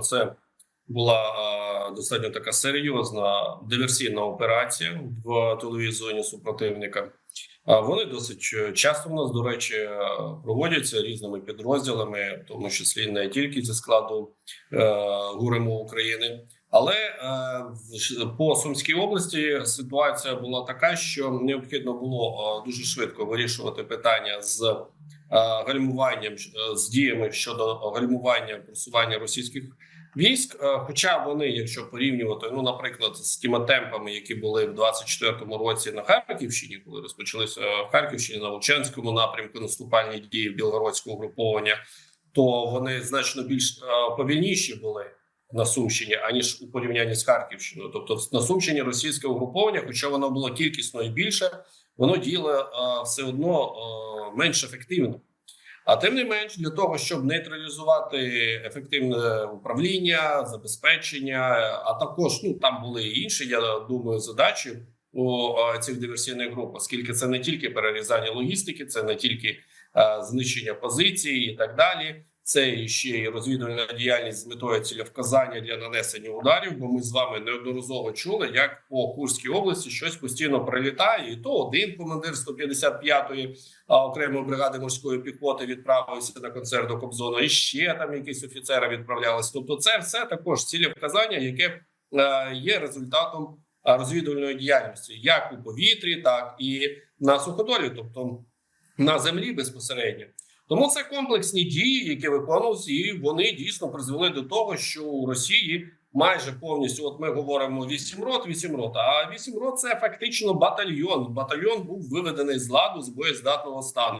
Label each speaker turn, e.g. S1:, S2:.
S1: Це була достатньо така серйозна диверсійна операція в тиловій зоні супротивника. А Вони досить е, часто в нас, до речі, е, проводяться різними підрозділами, в тому числі не тільки зі складу е, ГУРМУ України. Але по Сумській області ситуація була така, що необхідно було дуже швидко вирішувати питання з гальмуванням е, з діями щодо гальмування просування російських військ. Е, Хоча вони, якщо порівнювати, ну наприклад, з тими темпами, які були в 24-му році на Харківщині, коли розпочалися в Харківщині на Лучанському напрямку наступальні дії білгородського угруповання, то вони значно більш е, повільніші були на Сумщині, аніж у порівнянні з Харківщиною. Тобто на Сумщині російське угруповання, хоча воно було кількісно і більше, воно діяло е, все одно е, менш ефективно. А тим не менш, для того, щоб нейтралізувати ефективне управління, забезпечення, а також ну там були і інші, я думаю, задачі у цих диверсійних груп, оскільки це не тільки перерізання логістики, це не тільки е, знищення позицій і так далі. Це ще й розвідувальна діяльність з метою цілевказання для нанесення ударів. Бо ми з вами неодноразово чули, як по Курській області щось постійно прилітає, і то один командир 155-ї а, окремої бригади морської піхоти відправився на концерт до Кобзона, і ще там якісь офіцери відправлялися. Тобто, це все також цілевказання, яке е, є результатом е, розвідувальної діяльності, як у повітрі, так і на суходолі, тобто на землі безпосередньо. Тому це комплексні дії, які виконувалися, і вони дійсно призвели до того, що у Росії майже повністю, от ми говоримо 8 рот, 8 рот. А 8 рот це фактично батальйон. Батальйон був виведений з ладу з боєздатного стану.